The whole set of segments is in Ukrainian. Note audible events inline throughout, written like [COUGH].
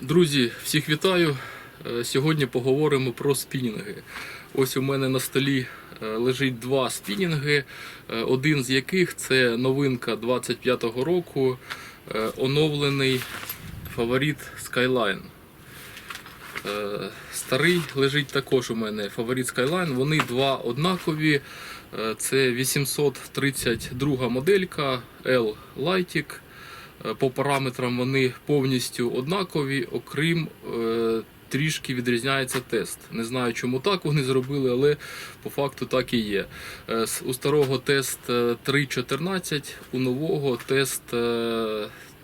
Друзі, всіх вітаю. Е, Сьогодні поговоримо про спінінги. Ось у мене на столі е, лежить два спінінги, е, один з яких це новинка 25-го року, оновлений фаворит Skyline. Старий лежить також у мене фаворит Skyline. Вони два однакові. Це 832 моделька L Lightic. Е, По параметрам вони повністю однакові, окрім е, трішки відрізняється тест. Не знаю, чому так вони зробили, але по факту так і є. Е, У старого тест е, 3.14, у нового тест е,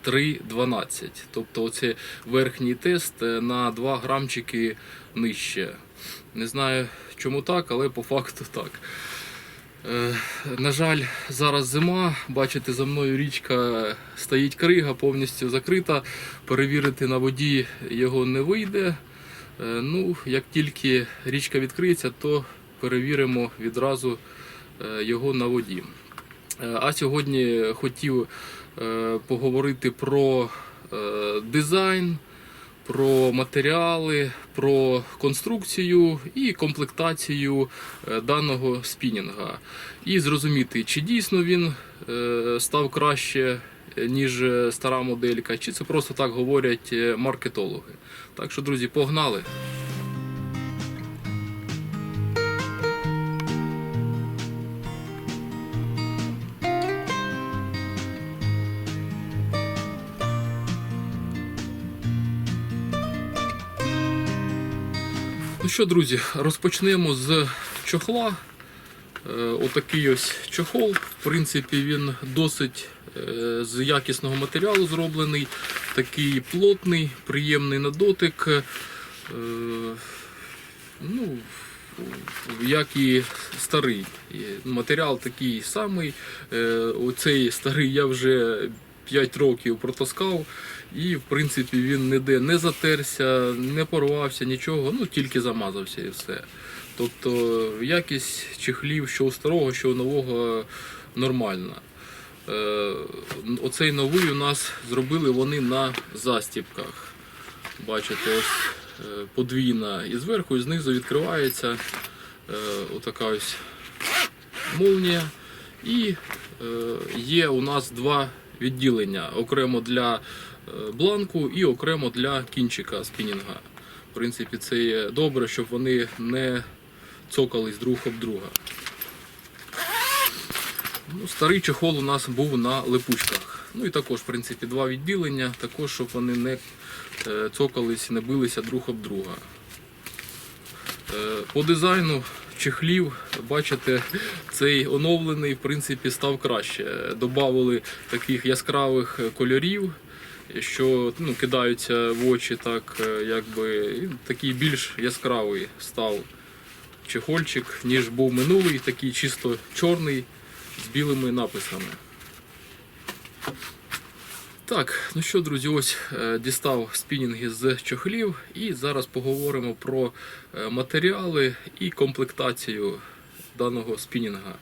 3.12. Тобто оце верхній тест на 2 грамчики нижче. Не знаю, чому так, але по факту так. Е, На жаль, зараз зима. Бачите, за мною річка стоїть крига, повністю закрита. Перевірити на воді його не вийде. Е, Ну, як тільки річка відкриється, то перевіримо відразу е, його на воді. А сьогодні хотів поговорити про дизайн, про матеріали, про конструкцію і комплектацію е, даного спінінга. І зрозуміти, чи дійсно він е, став краще, е, ніж стара моделька, чи це просто так говорять маркетологи. Так що, друзі, погнали! Що, друзі, розпочнемо з чохла. Е, Отакий ось чохол. В принципі, він досить е, з якісного матеріалу зроблений, такий плотний, приємний на дотик. Е, Ну, як і старий. Матеріал такий самий. Оцей старий я вже 5 років протаскав, і в принципі він ніде не затерся, не порвався, нічого, ну тільки замазався і все. Тобто якість чехлів, що у старого, що у нового нормальна. Е, Оцей новий у нас зробили вони на застіпках. Бачите, ось е, подвійна і зверху, і знизу відкривається е, отака ось молнія. І є у нас два відділення: окремо для е, бланку і окремо для кінчика спінінга. В принципі, це є добре, щоб вони не цокались друг об друга. Ну, старий чехол у нас був на липучках. Ну і також, в принципі, два відділення, також, щоб вони не е, цокались, не билися друг об друга. Е, По дизайну чехлів, бачите, цей оновлений в принципі став краще. Добавили таких яскравих кольорів, що ну, кидаються в очі, так е, якби такий більш яскравий став чехольчик, ніж був минулий, такий чисто чорний з білими написами. Так, ну що, друзі, ось е, дістав спінінги з чохлів, і зараз поговоримо про е, матеріали і комплектацію даного спінінга.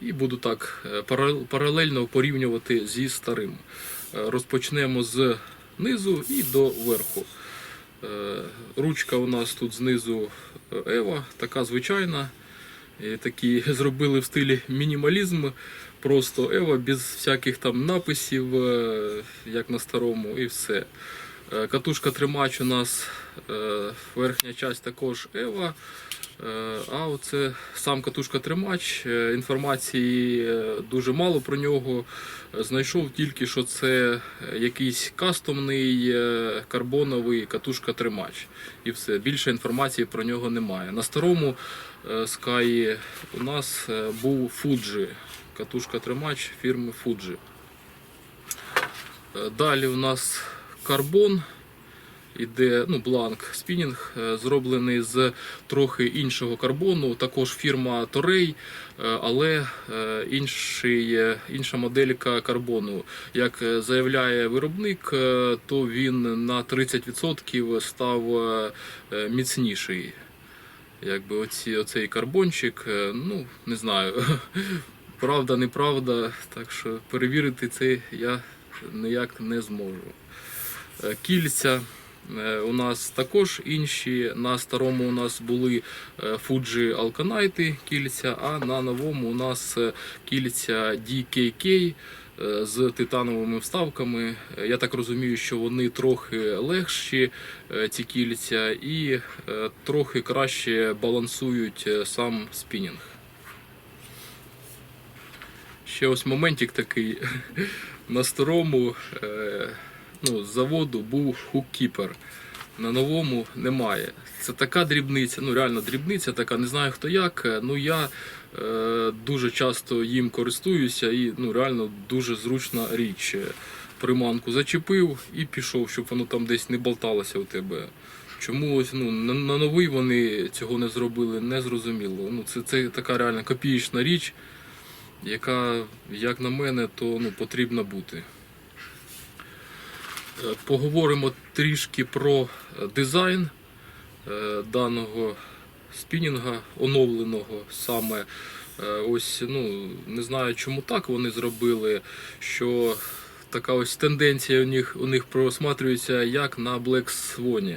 І буду так е, паралельно порівнювати зі старим. Розпочнемо з низу і до верху. Ручка у нас тут знизу Ева, така звичайна. І такі зробили в стилі мінімалізм. Просто Ева без всяких там написів, е, як на старому, і все. Е, Катушка тримач у нас е, верхня часть також Ева. Е, А оце сам катушка тримач. Інформації е, дуже мало про нього. Е, Знайшов тільки, що це е, якийсь кастомний е, карбоновий катушка тримач. І все. Більше інформації про нього немає. На старому е, Sky у нас е, був Fuji. Катушка тримач фірми Fuji. Е, Далі у нас карбон. Іде ну, бланк спінінг, е, зроблений з трохи іншого карбону. Також фірма е, але е, інший, інша моделька карбону. Як е, заявляє виробник, то він на 30% став міцніший. Якби оці, оцей карбончик, ну не знаю, [LAUGHS] правда, неправда, так що перевірити це я ніяк не зможу. Кільця У нас також інші. На старому у нас були е, Fuji Alkanite кільця, а на новому у нас е, кільця DKK е, з титановими вставками. Е, Я так розумію, що вони трохи легші, е, ці кільця, і е, трохи краще балансують е, сам спінінг. Ще ось моментик такий. [LAUGHS] На старому е, ну, з заводу був хуккіпер. На новому немає. Це така дрібниця, ну реально дрібниця така, не знаю хто як. е, Ну я е, дуже часто їм користуюся і ну реально дуже зручна річ. Е, Приманку зачепив і пішов, щоб воно там десь не болталося у тебе. Чому ось ну на, на новий вони цього не зробили, не зрозуміло. Ну це, це така реально копієчна річ, яка, як на мене, то ну, потрібна бути. Е, Поговоримо трішки про е, дизайн е, даного спінінга, оновленого саме. Ось, ну, не знаю, чому так вони зробили, що така ось тенденція у них, у них просматрюється як на Black Swan.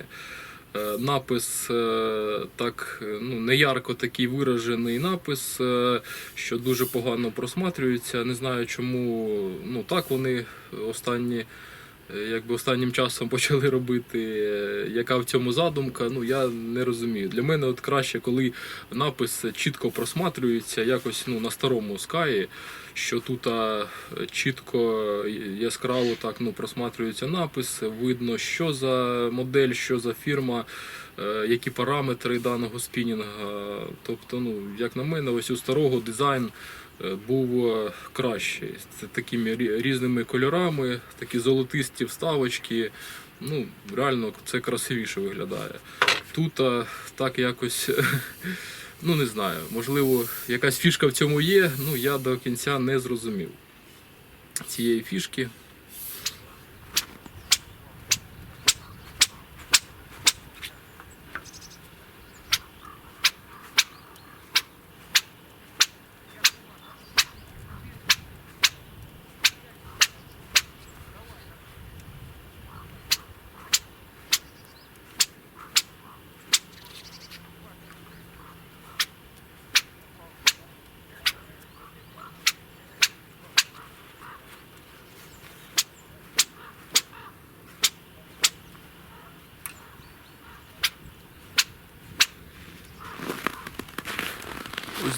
Напис так ну, неярко такий виражений напис, що дуже погано просматрюється. Не знаю, чому ну, так вони останні якби останнім часом [LAUGHS] почали робити, е, яка в цьому задумка, ну я не розумію. Для мене от краще, коли напис чітко просматрюється, якось ну, на старому скаї, що тут а, чітко яскраво так ну, просматрюється напис, видно, що за модель, що за фірма. е, Які параметри даного спінінга. Тобто, ну, як на мене, ось у старого дизайн е, був е, кращий. Це такими різними кольорами, такі золотисті вставочки. Ну, реально це красивіше виглядає. Тут а, так якось, [LAUGHS] ну не знаю, можливо, якась фішка в цьому є, ну я до кінця не зрозумів цієї фішки.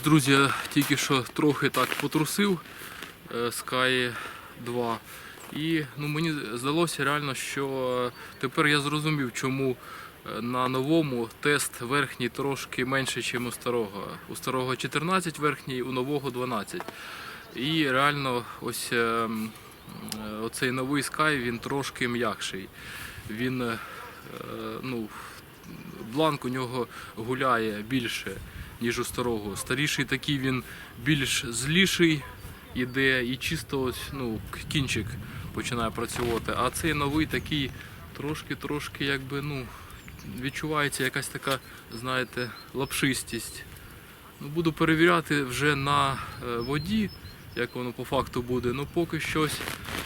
Друзі, я тільки що трохи так потрусив е, Sky 2. І ну, мені здалося реально, що тепер я зрозумів, чому е, на новому тест верхній трошки менше, ніж у старого. У старого 14 верхній, у нового 12. І реально ось е, оцей новий Sky він трошки м'якший. Він ну, бланк у нього гуляє більше, ніж у старого. Старіший такий він більш зліший іде і чисто ось, ну, кінчик починає працювати. А цей новий такий трошки-трошки якби, ну, відчувається якась така, знаєте, лапшистість. Ну, буду перевіряти вже на е, воді, як воно по факту буде. Ну поки щось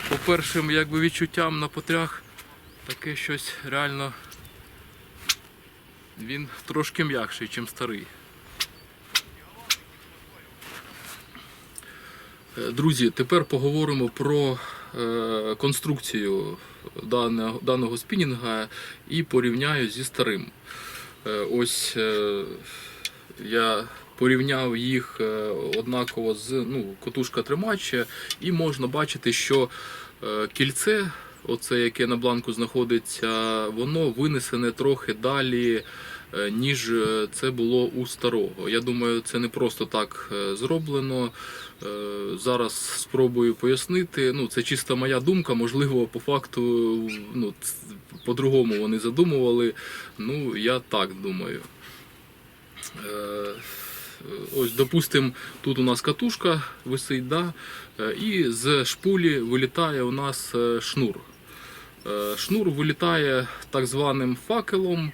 по першим якби, відчуттям на потрях таке щось реально він трошки м'якший, ніж старий. Друзі, тепер поговоримо про е, конструкцію даного, спінінга і порівняю зі старим. Е, ось е, я порівняв їх однаково з ну, котушка тримача, і можна бачити, що кільце, оце яке на бланку знаходиться, воно винесене трохи далі, ніж це було у старого. Я думаю, це не просто так зроблено. Е, Зараз спробую пояснити. Ну, це чисто моя думка. Можливо, по факту ну, по-другому вони задумували. Ну, я так думаю. Е, Ось, допустим, тут у нас катушка висить, да? е, і з шпулі вилітає у нас шнур. Шнур вилітає так званим факелом,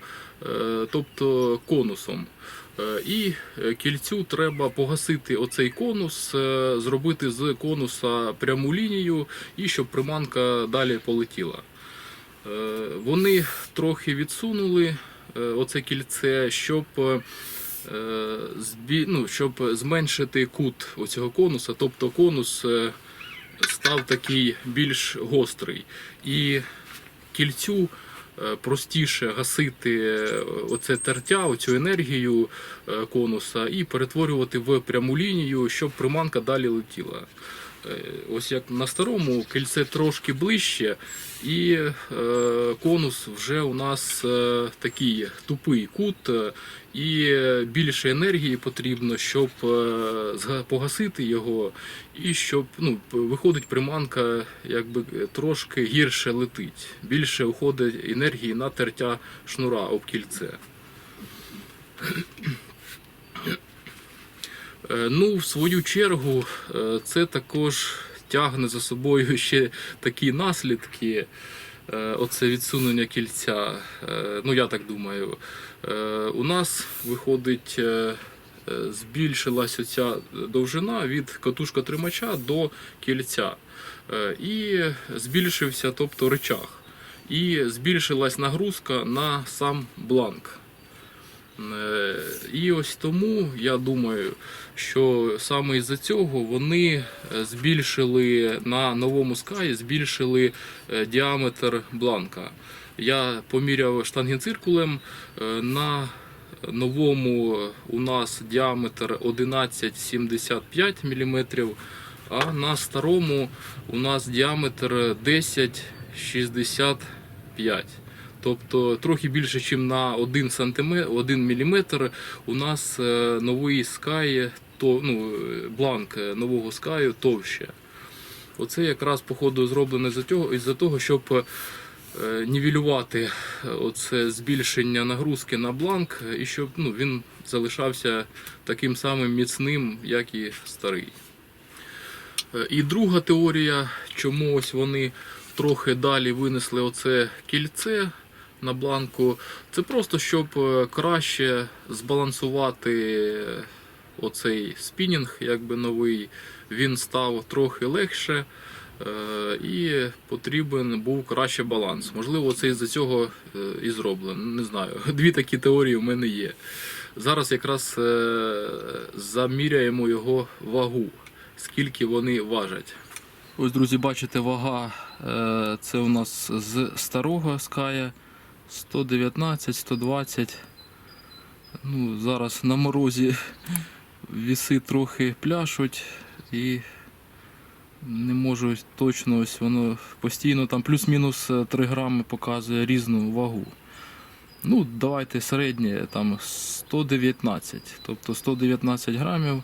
тобто конусом. Е, І е, кільцю треба погасити оцей конус, е, зробити з конуса пряму лінію і щоб приманка далі полетіла. Вони трохи відсунули оце кільце, щоб, ну, щоб зменшити кут оцього конуса. Тобто конус став такий більш гострий. І кільцю простіше гасити е, оце тертя, оцю енергію е, конуса і перетворювати в пряму лінію, щоб приманка далі летіла. Е, Ось як на старому кільце трошки ближче, і е, конус вже у нас е, такий тупий кут, і більше енергії потрібно, щоб погасити його, і щоб ну, виходить приманка, якби трошки гірше летить. Більше уходить енергії на тертя шнура об кільце. Ну, в свою чергу, е, це також тягне за собою [LAUGHS] ще такі наслідки. Е, Оце відсунення кільця. Е, Ну, я так думаю. Е, У нас виходить, е, е, збільшилась оця довжина від катушка тримача до кільця. Е, І збільшився, тобто рычаг. І збільшилась нагрузка на сам бланк. Е, І ось тому я думаю, що саме із-за цього вони е, збільшили на новому скаї, збільшили е, діаметр бланка. Я поміряв штангенциркулем на новому у нас діаметр 11,75 мм, а на старому у нас діаметр 10,65 Тобто трохи більше, ніж на 1 см, 1 мм у нас е, новий скай, то, ну, бланк нового скаю товще. Оце якраз походу зроблено із-за того, щоб е, нівелювати е, оце збільшення нагрузки на бланк, і щоб ну, він залишався таким самим міцним, як і старий. І друга теорія, чому ось вони трохи далі винесли оце кільце на бланку, це просто щоб е, краще збалансувати оцей спінінг, якби новий. Він став трохи легше. е, І потрібен був краще баланс. Можливо, це із-за цього е, і зроблено. Не знаю. [LAUGHS] Дві такі теорії в мене є. Зараз якраз е, заміряємо його вагу, скільки вони важать. Ось, друзі, бачите, вага е, це у нас з старого ская 119, 120. Ну, зараз на морозі віси трохи пляшуть і не можу точно ось воно постійно там плюс-мінус е, 3 грами показує різну вагу. Ну, давайте середнє там 119. Тобто 119 грамів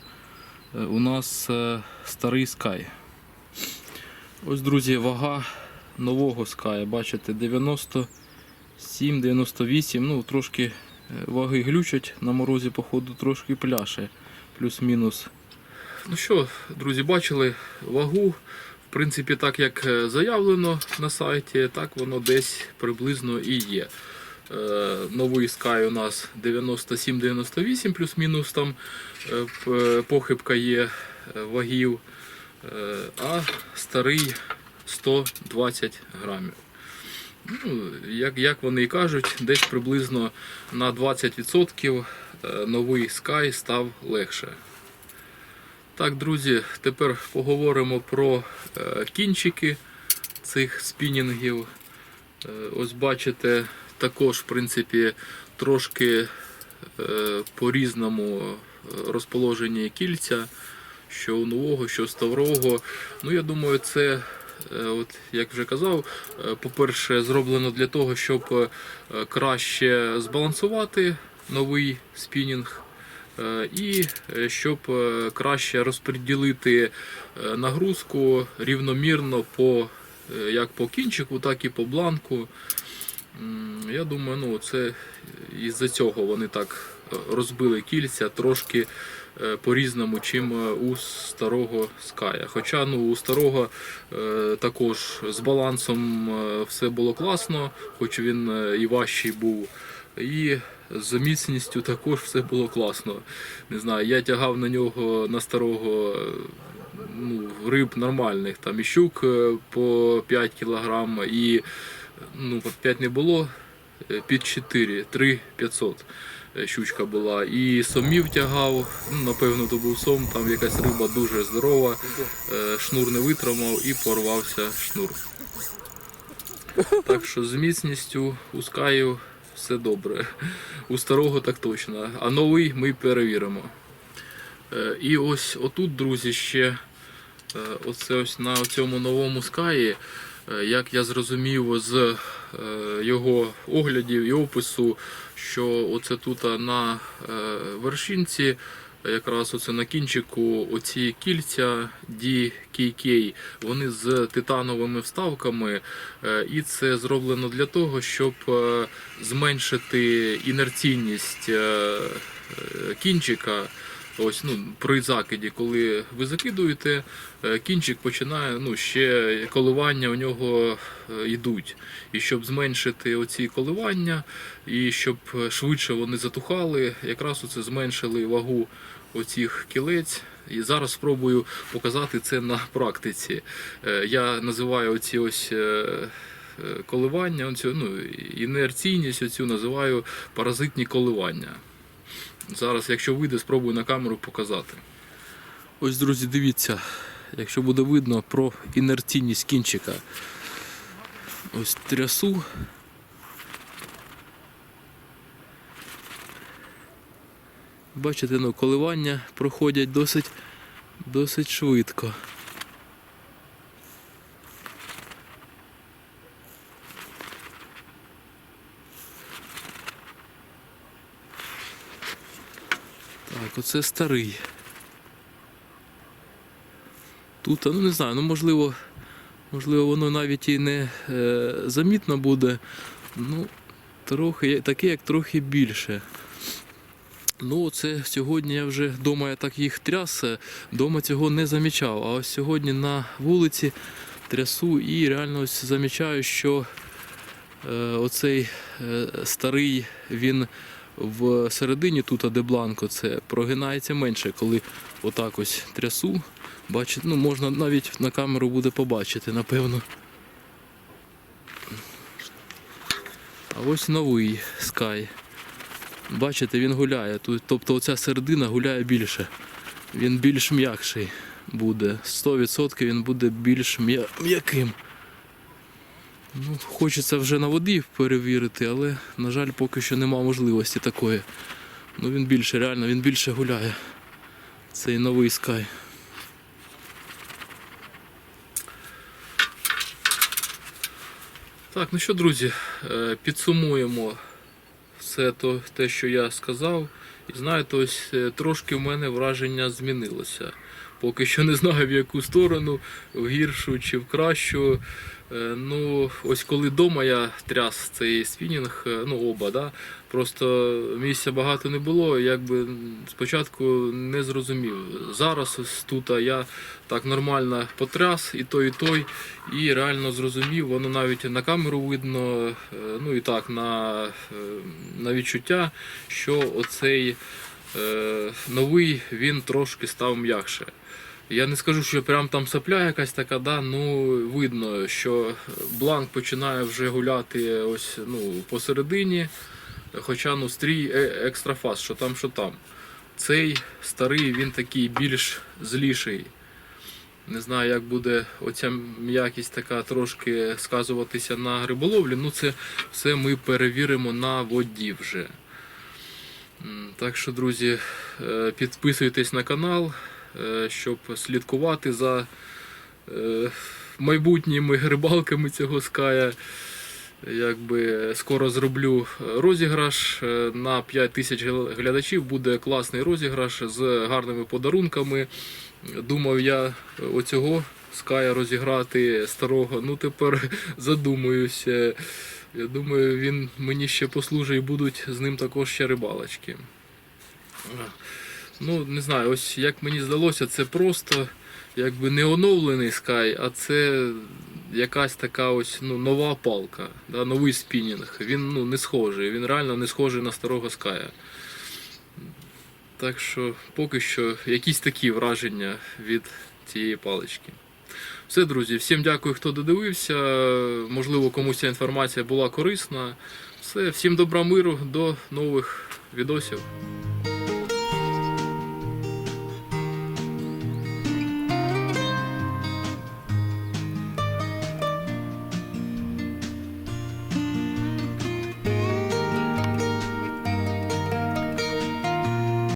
е, у нас е, старий скай. Ось, друзі, вага нового ская. Бачите, 97, 98. Ну, трошки е, ваги глючать на морозі, походу, трошки пляше. Плюс-мінус. Ну що, друзі, бачили вагу. В принципі, так як е, заявлено на сайті, так воно десь приблизно і є. Е, Новий Sky у нас 97-98 плюс-мінус там похибка є вагів, а старий 120 грамів. Ну, як, вони і кажуть, десь приблизно на 20% е, новий Sky став легше. Так, друзі, тепер поговоримо про е, кінчики цих спінінгів. Е, ось бачите, також, в принципі, трошки по-різному розположені кільця, що у нового, що у старого. Ну, я думаю, це, от, як вже казав, е, по-перше, зроблено для того, щоб е, краще збалансувати новий спінінг. Е, І е, щоб е, краще розподілити е, нагрузку рівномірно по, е, як по кінчику, так і по бланку. Я думаю, ну це із-за цього вони так е, розбили кільця трошки е, по-різному, чим е, у старого Ская. Хоча ну, у старого е, також з балансом е, все було класно, хоч він е, і важчий був. І з міцністю також все було класно. Не знаю, я тягав на нього на старого е, ну, риб нормальних, там і щук е, по 5 кг, і ну, під 5 не було, е, під 4, 3 500 е, щучка була. І сомів тягав, ну, напевно, то був сом, там якась риба дуже здорова, е, шнур не витримав і порвався шнур. Так що з міцністю у скаю все добре. У старого так точно. А новий ми перевіримо. Е, І ось отут, друзі, ще е, оце ось на цьому новому скаї, як я зрозумів з його оглядів і опису, що оце тут на е, вершинці, якраз оце на кінчику, оці кільця DKK, вони з титановими вставками, е, і це зроблено для того, щоб е, зменшити інерційність е, е, кінчика. Ось ну при закиді, коли ви закидуєте, е, кінчик починає ну ще коливання у нього е, йдуть. І щоб зменшити оці коливання, і щоб е, швидше вони затухали, якраз оце зменшили вагу оцих кілець. І зараз спробую показати це на практиці. Я називаю оці ось. Коливання, оцю, ну, інерційність оцю називаю паразитні коливання. Зараз, якщо вийде, спробую на камеру показати. Ось, друзі, дивіться, якщо буде видно про інерційність кінчика. Ось трясу. Бачите, ну, коливання проходять досить, досить швидко. Так, оце старий. Тут, ну не знаю, ну можливо, можливо, воно навіть і не е, замітно буде. Ну, трохи, таке, як трохи більше. Ну, це сьогодні я вже вдома я так їх тряс, вдома цього не замічав. А ось сьогодні на вулиці трясу і реально ось замічаю, що е, оцей е, старий він в середині тут, де бланко, це прогинається менше, коли отак ось трясу. Бачите, ну можна навіть на камеру буде побачити, напевно. А ось новий Sky. Бачите, він гуляє. Тут, тобто оця середина гуляє більше. Він більш м'якший буде. 100% він буде більш м'я- м'яким. Ну, хочеться вже на воді перевірити, але, на жаль, поки що нема можливості такої. Ну він більше, реально, він більше гуляє. Цей новий Sky. Так, ну що, друзі, е, підсумуємо все то, те, що я сказав. І знаєте, ось е, трошки в мене враження змінилося. Поки що не знаю в яку сторону, в гіршу чи в кращу. Е, Ну, ось коли вдома я тряс цей спінінг, е, ну оба, да, просто місця багато не було, якби спочатку не зрозумів. Зараз ось тут я так нормально потряс і той, і той, і реально зрозумів, воно навіть на камеру видно, е, ну і так на, на відчуття, що оцей новий він трошки став м'якше. Я не скажу, що прям там сапля якась така, да, ну видно, що бланк починає вже гуляти ось ну, посередині, хоча ну, стрій е- екстрафас, що там, що там. Цей старий він такий більш зліший. Не знаю, як буде оця м'якість така трошки сказуватися на риболовлі. Ну, це все ми перевіримо на воді вже. Так що, друзі, е, підписуйтесь на канал, щоб слідкувати за е, майбутніми рибалками цього ская. Якби скоро зроблю розіграш е, на 5 тисяч глядачів. Буде класний розіграш з гарними подарунками. Думав я оцього ская розіграти старого. Ну тепер [LAUGHS] задумуюся. Я думаю, він мені ще послужить і будуть з ним також ще рибалочки. Ну, не знаю, ось як мені здалося, це просто якби не оновлений Sky, а це якась така ось ну, нова палка, да, новий спінінг. Він ну, не схожий, він реально не схожий на старого Sky. Так що поки що якісь такі враження від цієї палички. Все, друзі, всім дякую, хто додивився. Можливо, комусь ця інформація була корисна. Все, всім добра миру, до нових відосів.